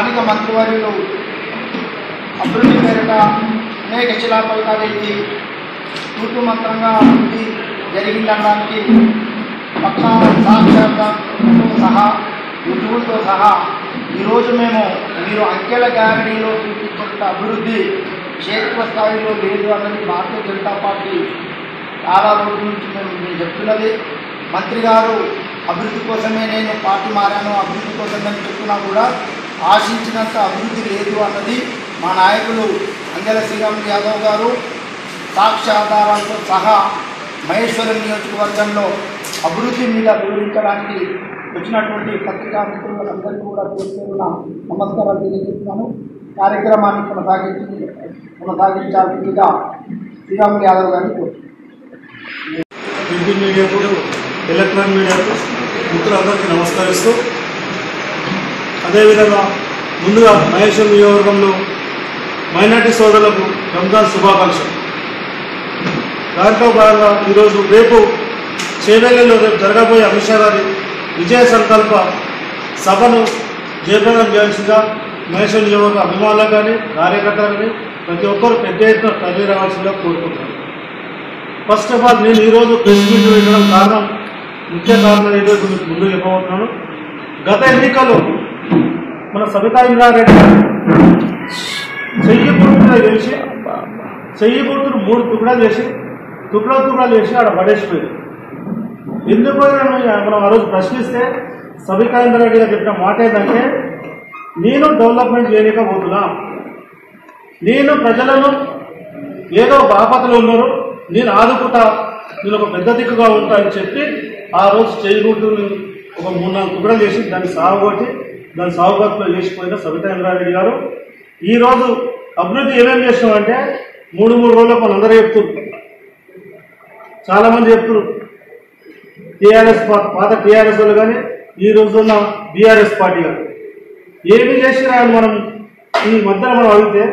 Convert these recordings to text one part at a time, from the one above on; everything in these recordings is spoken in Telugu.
స్థానిక మంత్రివర్యులు అభివృద్ధి పేరిట అనేక శిలాఫలకాలు ఇచ్చి తూర్పు మంత్రంగా అభివృద్ధి జరిగిందనడానికి పక్షాన సాక్షాత్తో సహా రుజువులతో సహా ఈరోజు మేము మీరు అంకెల గ్యారంటీలో చూపించిన అభివృద్ధి క్షేత్ర స్థాయిలో లేదు అన్నది భారతీయ జనతా పార్టీ చాలా రోజుల నుంచి మేము మేము చెప్తున్నది. మంత్రి గారు అభివృద్ధి కోసమే నేను పార్టీ మారాను అభివృద్ధి కోసమే చెప్తున్నా కూడా ఆశించినంత అభివృద్ధి లేదు అన్నది మా నాయకులు అంగెల శ్రీరామ్ యాదవ్ గారు సాక్ష్యాధారాలతో సహా మహేశ్వరం నియోజకవర్గంలో అభివృద్ధి మీద వివరించడానికి వచ్చినటువంటి పత్రికా మిత్రులందరికీ కూడా పేరున నమస్కారాలు తెలియజేస్తున్నాను కార్యక్రమాన్ని కొనసాగించి కొనసాగించాల్సిందిగా శ్రీరాములు యాదవ్ గారిని కోరుతున్నాను ప్రింట్ మీడియాకు ఎలక్ట్రానిక్ మీడియాకు మిత్రులందరికీ నమస్కరిస్తూ అదేవిధంగా ముందుగా మహేశ్వర్ నియోజకవర్గంలో మైనార్టీ సోదరులకు రంజాన్ శుభాకాంక్షలు. దాంట్లో భాగంగా ఈరోజు రేపు చేవెళ్ళలో రేపు జరగబోయే అమిత్ షా గారి విజయ సంకల్ప సభను జయప్రదం చేయాల్సిందిగా మహేశ్వరం నియోజకవర్గ అభిమానులకు కానీ కార్యకర్తలు కానీ ప్రతి ఒక్కరు పెద్ద ఎత్తున తరలి రావాల్సిందిగా కోరుకుంటున్నాను. ఫస్ట్ ఆఫ్ ఆల్ నేను ఈరోజు ప్రెస్ మీట్ పెట్టడం కారణం ముఖ్య కారణం ఈరోజు మీకు ముందు చెప్పబోతున్నాను. గత ఎన్నికల్లో మన సబితా ఇంద్రారెడ్డి చెయ్యి గుర్తుగా చేసి చెయ్యి గుర్తులు మూడు తుకడాలు చేసి తుకడా తుకడాలు చేసి ఆడ పడేసిపోయారు ఎందుకు మనం ఆ రోజు ప్రశ్నిస్తే సబితా ఇంద్రారెడ్డి గారు చెప్పిన మాట ఏంటంటే నేను డెవలప్మెంట్ చేయలేకపోతున్నా. నేను ప్రజలను ఏదో ఆపదలో ఉన్నారు. నేను ఆదుకుంటా. నేను ఒక పెద్ద దిక్కుగా ఉంటా అని చెప్పి ఆ రోజు చేయకూడదు ఒక మూడు నాలుగు తుకడలు చేసి దాన్ని సాగుకొట్టి దాని సాగుబతులో చేసిపోయిన సబితా ఇంద్రారెడ్డి గారు. ఈరోజు అభివృద్ధి ఏమేమి చేసినామంటే మూడు మూడు రోజులకు మన అందరూ చెప్తున్నారు. చాలా మంది చెప్తున్నారు. టీఆర్ఎస్ పాత టీఆర్ఎస్ వాళ్ళు కానీ ఈ రోజున్న బీఆర్ఎస్ పార్టీ కానీ ఏమి చేసినా మనం ఈ మధ్యలో మనం అడిగితే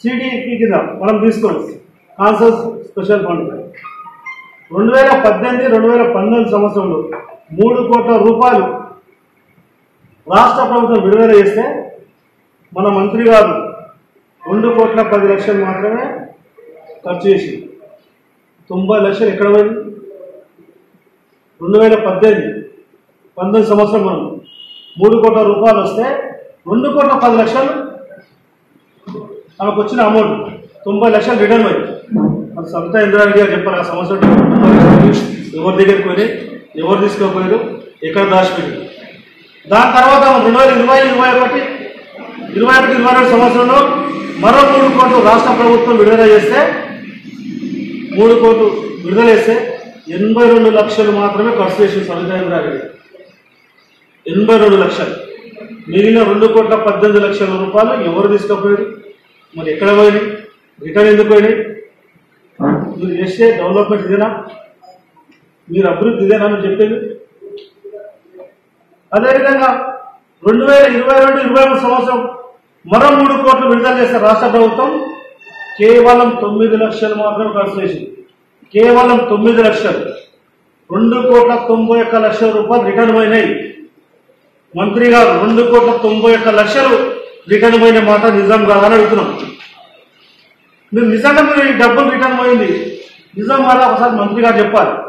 సిడిపి కింద మనం తీసుకోవచ్చు కాన్సర్స్ స్పెషల్ ఫండ్ రెండు వేల పద్దెనిమిది రెండు వేల పంతొమ్మిది సంవత్సరంలో మూడు కోట్ల రూపాయలు రాష్ట్ర ప్రభుత్వం విడుదల చేస్తే మన మంత్రి గారు రెండు కోట్ల పది లక్షలు మాత్రమే ఖర్చు చేసి తొంభై లక్షలు ఎక్కడ పోయింది రెండు వేల పద్దెనిమిది పంతొమ్మిది సంవత్సరం మనం మూడు కోట్ల రూపాయలు వస్తే రెండు కోట్ల పది లక్షలు ఆమెకు వచ్చిన అమౌంట్ తొంభై లక్షలు రిటర్న్ అయ్యి మరి సబితా ఇంద్రారెడ్డి గారు చెప్పారు ఆ సంవత్సరం. ఎవరి దగ్గరికి పోయి ఎవరు తీసుకోపోయారు? ఎక్కడ దాచిపెట్టారు దాని తర్వాత రెండు వేల ఇరవై ఇరవై ఒకటి ఇరవై ఒకటి ఇరవై రెండు సంవత్సరంలో మరో మూడు కోట్లు రాష్ట్ర ప్రభుత్వం విడుదల చేస్తే మూడు కోట్లు విడుదల చేస్తే ఎనభై రెండు లక్షలు మాత్రమే ఖర్చు చేసింది సబితా ఇంద్రారెడ్డి ఎనభై రెండు లక్షలు. మిగిలిన రెండు కోట్ల పద్దెనిమిది లక్షల రూపాయలు ఎవరు తీసుకుపోయారు? మరి ఎక్కడ పోయినాయి? రిటర్న్ ఎందుకు పోయినాయి? మీరు చేసే డెవలప్మెంట్ ఇదేనా? మీరు అభివృద్ధి ఇదేనా అని చెప్పేది? అదేవిధంగా రెండు వేల ఇరవై రెండు ఇరవై మూడు సంవత్సరం మరో మూడు కోట్లు విడుదల చేసిన రాష్ట్ర ప్రభుత్వం కేవలం తొమ్మిది లక్షలు మాత్రం ఖర్చు చేసింది. కేవలం తొమ్మిది లక్షలు. రెండు కోట్ల తొంభై ఒక్క లక్షల రూపాయలు రిటర్న్ అయినాయి మంత్రి గారు రెండు కోట్ల తొంభై ఒక్క లక్షలు రిటర్న్ మాట నిజం కాదని అడుగుతున్నాం. మీరు నిజంగా మీరు ఈ డబ్బులు రిటర్న్ నిజం కాదా ఒకసారి మంత్రి గారు చెప్పాలి.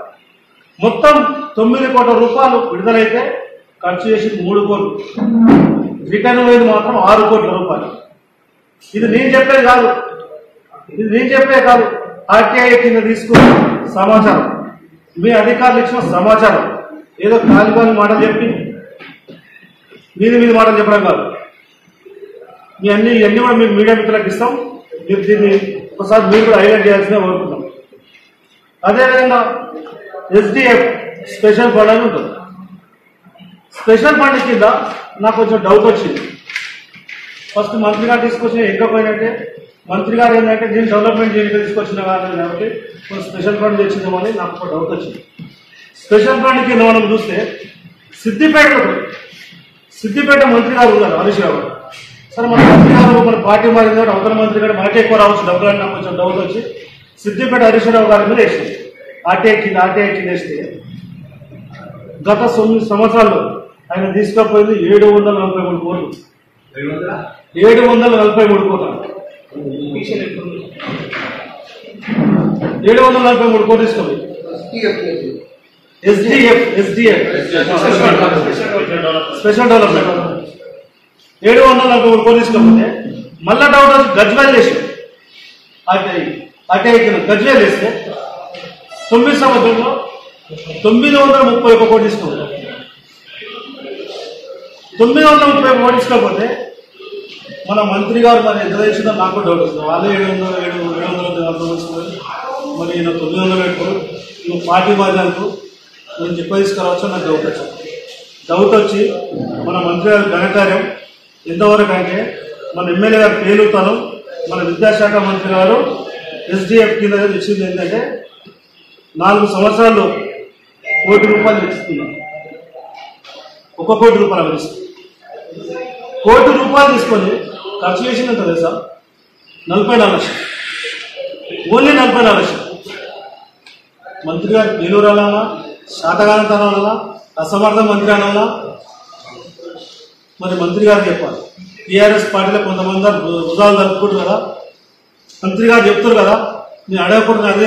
మొత్తం తొమ్మిది కోట్ల రూపాయలు విడుదలైతే ఖర్చు చేసింది మూడు కోట్లు. రిటర్న్ పోయింది మాత్రం ఆరు కోట్ల రూపాయలు. ఇది నేను చెప్పేది కాదు. ఇది నేను చెప్పేది కాదు. ఆర్టీఐ కింద తీసుకున్న సమాచారం. మీ అధికారులు ఇచ్చిన సమాచారం. ఏదో కాలిబాని మాటలు చెప్పి మీది మీది మాటలు చెప్పడం కాదు. మీ అన్ని ఇవన్నీ కూడా మేము మీడియా మిత్రులకు ఇస్తాం. మీరు దీన్ని ఒకసారి మీరు కూడా హైలైట్ చేయాల్సిందే కోరుకుంటాం అదేవిధంగా ఎస్డిఎఫ్ స్పెషల్ ఫండ్ అని ఉంటుంది. స్పెషల్ ఫండ్ కింద నాకు కొంచెం డౌట్ వచ్చింది. ఫస్ట్ మంత్రి గారు తీసుకొచ్చిన ఎక్కకపోయినట్టే మంత్రి గారు ఏంటంటే నేను డెవలప్మెంట్ చేయడానికి తీసుకొచ్చిన కాదు కాబట్టి కొంచెం స్పెషల్ ఫండ్ తెచ్చిందామని నాకు ఒక డౌట్ వచ్చింది. స్పెషల్ ఫండ్ కింద మనం చూస్తే సిద్దిపేట సిద్దిపేట మంత్రి గారు ఉన్నారు హరీష్ రావు గారు. సరే మన మంత్రి గారు మన పార్టీ మారింది కాబట్టి అవతల మంత్రి గారు మనకే ఎక్కువ రావచ్చు డబ్బులు అని నాకు కొంచెం డౌట్ వచ్చి సిద్దిపేట హరీష్ రావు గారి మీద వేసింది. ఆర్టీఐ కింద ఆర్టీఐ కింద వేస్తే గత తొమ్మిది సంవత్సరాల్లో ఆయన తీసుకపోయింది ఏడు వందల నలభై మూడు కోట్లు. ఏడు వందల? నలభై మూడు కోట్లు. ఏడు వందల నలభై మూడు కోట్లు తీసుకుంది ఎస్డిఎఫ్ ఎస్డిఎఫ్ స్పెషల్ డెవలప్మెంట్. ఏడు వందల నలభై మూడు కోట్లు తీసుకోకపోతే మళ్ళా డౌట్ గజ్వేల్ వేసి అటే అటే గజ్వేల్ వేస్తే తొమ్మిది సంవత్సరంలో తొమ్మిది వందల ముప్పై ఒక కోటి తీసుకుంటాం తొమ్మిది వందల ముప్పై ఒక కోటి తీసుకోకపోతే మన మంత్రి గారు మరి ఎంత తెచ్చిందో నాకు డౌట్ వస్తుంది. వాళ్ళు ఏడు వందల ఏడు ఏడు వందల నలభై తీసుకున్నారు మరి ఈయన తొమ్మిది వందల పెట్టుకోరు నువ్వు పార్టీ బాధ్యతలకు నేను చెప్పి తీసుకురావచ్చు నాకు డౌట్ వచ్చింది డౌట్ వచ్చి మన మంత్రి గారి ఘనకార్యం ఎంతవరకు అంటే మన ఎమ్మెల్యే గారు పేలుతాను మన విద్యాశాఖ మంత్రి గారు ఎస్డిఎఫ్ కింద ఇచ్చింది ఏంటంటే నాలుగు సంవత్సరాల్లో కోటి రూపాయలు తెచ్చిస్తున్నాం ఒక కోటి రూపాయలు అవరిస్తుంది కోటి రూపాయలు తీసుకొని ఖర్చు చేసినంత తెలుసా? నలభై నాలుగు లక్షలు. ఓన్లీ నలభై నాలుగు లక్షలు. మంత్రి గారు పేలూరు అనాలా శాతగానంతనం అనాలా అసమర్థ మంత్రి అనాలా? మరి మంత్రి గారు చెప్పాలి. టీఆర్ఎస్ పార్టీలో కొంతమంది భుజాలు జరుపుకుంటారు కదా మంత్రి గారు చెప్తారు కదా నేను అడగకుండా అది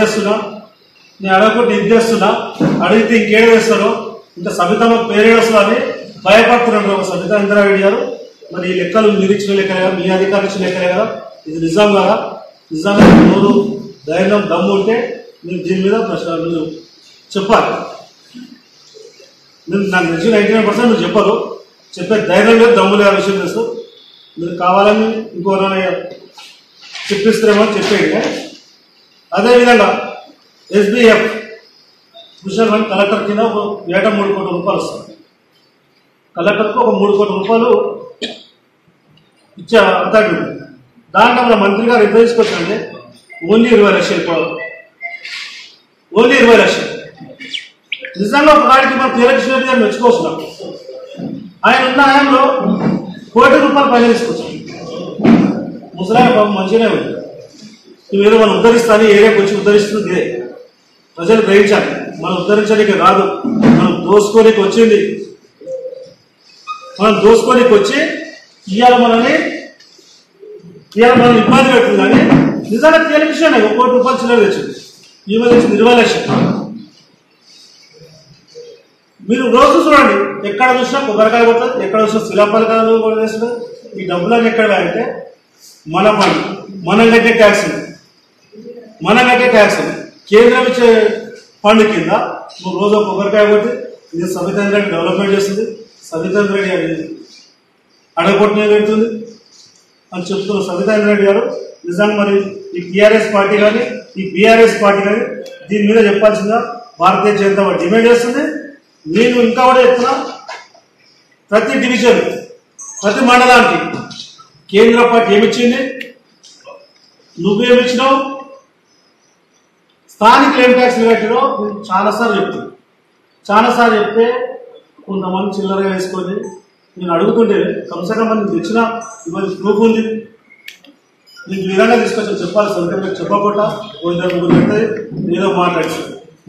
నేను అడగకుండా ఇది చేస్తున్నా. అడిగితే ఇంకేం చేస్తాను ఇంకా సబితమ్మ పేరే అని భయపడుతున్నాడు ఒక సబితా ఇంద్రారెడ్డి గారు. మరి ఈ లెక్కలు మీరు ఇచ్చిన లెక్కలే కదా మీ అధికారులు ఇచ్చిన లెక్కలే కదా. ఇది నిజాం కదా? నిజంగా నోరు ధైర్యం దమ్ము ఉంటే మీరు దీని మీద ప్రశ్న మీరు చెప్పాలి. నేను నాకు తెలిసి నైంటీ నైన్ పర్సెంట్ నువ్వు చెప్పరు. చెప్పే ధైర్యం లేదు దమ్ము లేదు విషయం తెలుసు. మీరు కావాలని ఇంకో చెప్పిస్తారేమో అని చెప్పేయండి. అదేవిధంగా ఎస్బీఎఫ్ స్పెషల్ కలెక్టర్ కింద ఒక ఏట మూడు కోట్ల రూపాయలు వస్తుంది కలెక్టర్కు ఒక మూడు కోట్ల రూపాయలు ఇచ్చే అథారిటీ ఉంది. దాంట్లో మన మంత్రి గారు ఎంత తీసుకొచ్చండి ఓన్లీ ఇరవై లక్షలు పో- ఓన్లీ ఇరవై లక్షలు. నిజంగా ఒకనాడికి మన తీరకృష్ణ రెడ్డి గారు మెచ్చుకోవచ్చు ఆయన ఉన్న ఆయనలో కోటి రూపాయలు పైన తీసుకొచ్చాం ముసలాయన పాపం మంచిగానే ఉంది. నువ్వేదో మనం ఉద్ధరిస్తాను ఏరియాకి వచ్చి ఉద్ధరిస్తుంది ఇదే. ప్రజలు గ్రహించాలి. మనం ఉద్ధరించడానికి కాదు మనం దోసుకోనికి వచ్చింది. మనం దోసుకోనికి వచ్చి ఇవాళ మనల్ని ఇవాళ మనల్ని ఇబ్బంది పెడుతుంది. కానీ నిజంగా తేలిక విషయం ఒక కోటి రూపాయలు చిల్లర తెచ్చింది. ఈ తెచ్చింది ఇరవై లక్షలు. మీరు రోజు చూడండి ఎక్కడ చూసినా కొబ్బరికాయ కొట్టదు ఎక్కడ చూసినా శిలాపలకాయలు కూడా వేస్తుంది ఈ డబ్బులన్నీ ఎక్కడ అంటే మన పని మనం కట్టే ట్యాక్స్ మనం కట్టే ట్యాక్స్ కేంద్రం ఇచ్చే ఫండ్ కింద నువ్వు రోజు కొబ్బరికాయ కొట్టి ఇది సబితాంద్ర రెడ్డి డెవలప్మెంట్ చేస్తుంది. సబితాంద్ర రెడ్డి అది అడగొట్టిన పెడుతుంది అని చెప్తున్న సబితాంద్ర రెడ్డి గారు. నిజంగా మరి ఈ టీఆర్ఎస్ పార్టీ కానీ ఈ బీఆర్ఎస్ పార్టీ కానీ దీని మీద చెప్పాల్సిందా? భారతీయ జనతా పార్టీ డిమాండ్ చేస్తుంది. నేను ఇంకా కూడా చెప్తున్నా ప్రతి డివిజన్ ప్రతి మండలానికి కేంద్ర పార్టీ ఏమిచ్చింది నువ్వేమిచ్చినావు స్థానిక ఏం ట్యాక్స్ కట్టినో నేను చాలాసార్లు చెప్తాను చాలాసార్లు చెప్తే కొంతమంది చిల్లరగా వేసుకొని నేను అడుగుతుంటే కంసగా మంది తెచ్చిన ఇవన్నీ ప్రూఫ్ ఉంది. నీకు ఈ విధంగా తీసుకొచ్చి చెప్పాలి సొంతంగా చెప్పకుండా ఓ ఇద్దరు ముగ్గురు పెడితే ఏదో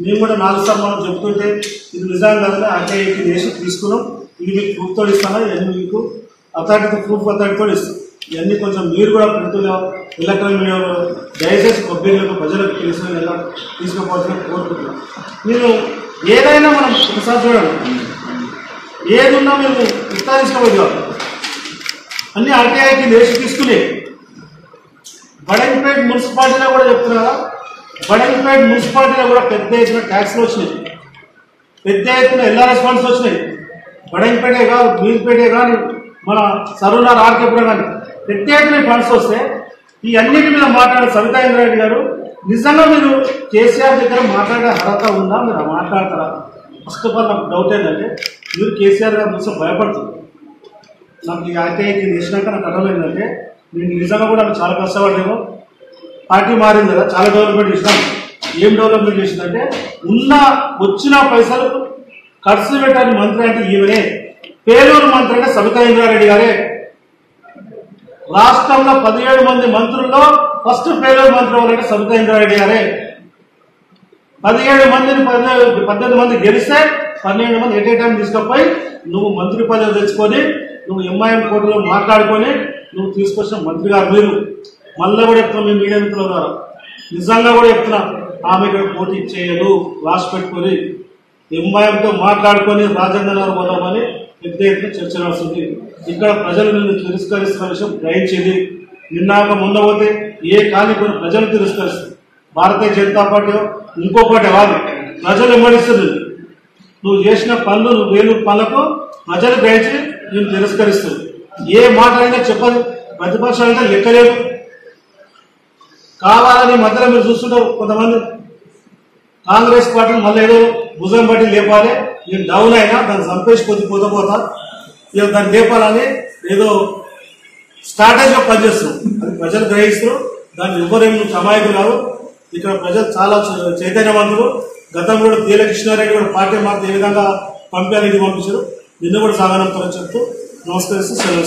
మేము కూడా నాలుగు సార్లు మనం చెప్తుంటే ఇది నిజంగా కదా అంటే వేసి తీసుకున్నాం. ఇది మీకు ప్రూఫ్తో ఇస్తాను? ఇవన్నీ మీకు అథారిటీతో ప్రూఫ్ అథారిటీతో ఇస్తాం. ఇవన్నీ కొంచెం మీరు కూడా ప్రింట్లో ఎలక్ట్రానిక్ మీడియాలో దయచేసి పబ్లిక్లకు ప్రజలకు తెలిసిన ఎలా తీసుకుపోవాల్సిన కోరుకుంటున్నాం. మీరు ఏదైనా మనం ఒకసారి చూడండి. ఏది ఉన్నా మేము ఇస్తా తీసుకోవాలి అన్ని ఆర్టీఐకి వేసి తీసుకుని బడంగపేట మున్సిపాలిటీలో కూడా చెప్తున్నారా? బడంగపేట మున్సిపాలిటీలో కూడా పెద్ద ఎత్తున ట్యాక్స్లు వచ్చినాయి. పెద్ద ఎత్తున ఎల్ఆర్ఎస్ ఫండ్స్ వచ్చినాయి. బడంగపేటే కాదు మీర్పేటే కానీ మన సరూనార్ ఆర్కేపురం కానీ పెద్ద ఫండ్స్ వస్తే ఈ అన్నిటి మీద మాట్లాడే సవితా ఇంద్రారెడ్డి గారు నిజంగా మీరు కేసీఆర్ దగ్గర మాట్లాడే అర్హత ఉందా? మీరు మాట్లాడతారా? ఫస్ట్ ఆఫ్ ఆల్ నాకు డౌట్ ఏంటంటే మీరు కేసీఆర్ గారు కోసం భయపడుతుంది నాకు ఈ ఆర్టీఐకి చేసినాక నాకు అర్థమైందంటే నేను నిజంగా కూడా నాకు చాలా కష్టపడలేదు పార్టీ మారింది కదా చాలా డెవలప్మెంట్ చేసినాం. ఏం డెవలప్మెంట్ చేసిందంటే ఉన్న వచ్చిన పైసలు ఖర్చు పెట్టాలి మంత్రి అంటే ఈమెనే. పేలూరు మంత్రి అంటే సబితా ఇంద్రారెడ్డి గారే. రాష్ట్రంలో పదిహేడు మంది మంత్రుల్లో ఫస్ట్ పేలూరు మంత్రి ఎవరంటే సబితా ఇంద్రారెడ్డి గారే. పదిహేడు మందిని పద్దెనిమిది పద్దెనిమిది మంది గెలిస్తే పన్నెండు మంది ఎట్ ఏ టైం తీసుకుపోయి నువ్వు మంత్రి పదవి తెచ్చుకొని నువ్వు ఎంఐఎం కోర్టులో మాట్లాడుకొని నువ్వు తీసుకొచ్చిన మంత్రి గారు మీరు. మళ్ళీ కూడా చెప్తున్నా మీ మీడియా మిత్రుల ద్వారా నిజంగా కూడా చెప్తున్నా ఆమె ఇక్కడ పోటీ చేయదు రాసి పెట్టుకొని. ఎంఐఎంతో మాట్లాడుకొని రాజేంద్ర గారు పోదామని పెద్ద ఎత్తున చర్చ నడుస్తుంది ఇక్కడ ప్రజలు నిన్ను తిరస్కరిస్తున్న విషయం గ్రహించింది. నిన్నాక ముందపోతే ఏ కాని కూడా ప్రజలు తిరస్కరిస్తుంది భారతీయ జనతా పార్టీ ఇంకో పార్టీ కాదు. ప్రజలు వెంబడిస్తుంది నువ్వు చేసిన పనులు నువ్వు వేలు పనులకు ప్రజలు గ్రహించి నేను తిరస్కరిస్తుంది ఏ మాట అయినా చెప్పదు. ప్రతిపక్షాలు అంటే లెక్కలేదు కావాలని మధ్యలో మీరు చూస్తుంటారు కొంతమంది. కాంగ్రెస్ పార్టీ మళ్ళీ ఏదో భుజం పార్టీ లేపాలి. నేను డౌన్ అయినా దాన్ని చంపేసి కొద్ది పోతా పోతా. ఇక దాన్ని లేపాలని ఏదో స్ట్రాటజీగా పనిచేస్తున్నాం అది ప్రజలు గ్రహిస్తున్నాం దాన్ని ఎవరేమి సమాయకులు కాదు ఇక్కడ ప్రజలు చాలా చైతన్యవంతులు. గతంలో కూడా తేల కృష్ణారెడ్డి కూడా పార్టీ మార్పు ఏ విధంగా పంపారు ఇది పంపించారు. నిన్న కూడా సాగనంతరం చెప్తూ నమస్కరిస్తూ సెలవు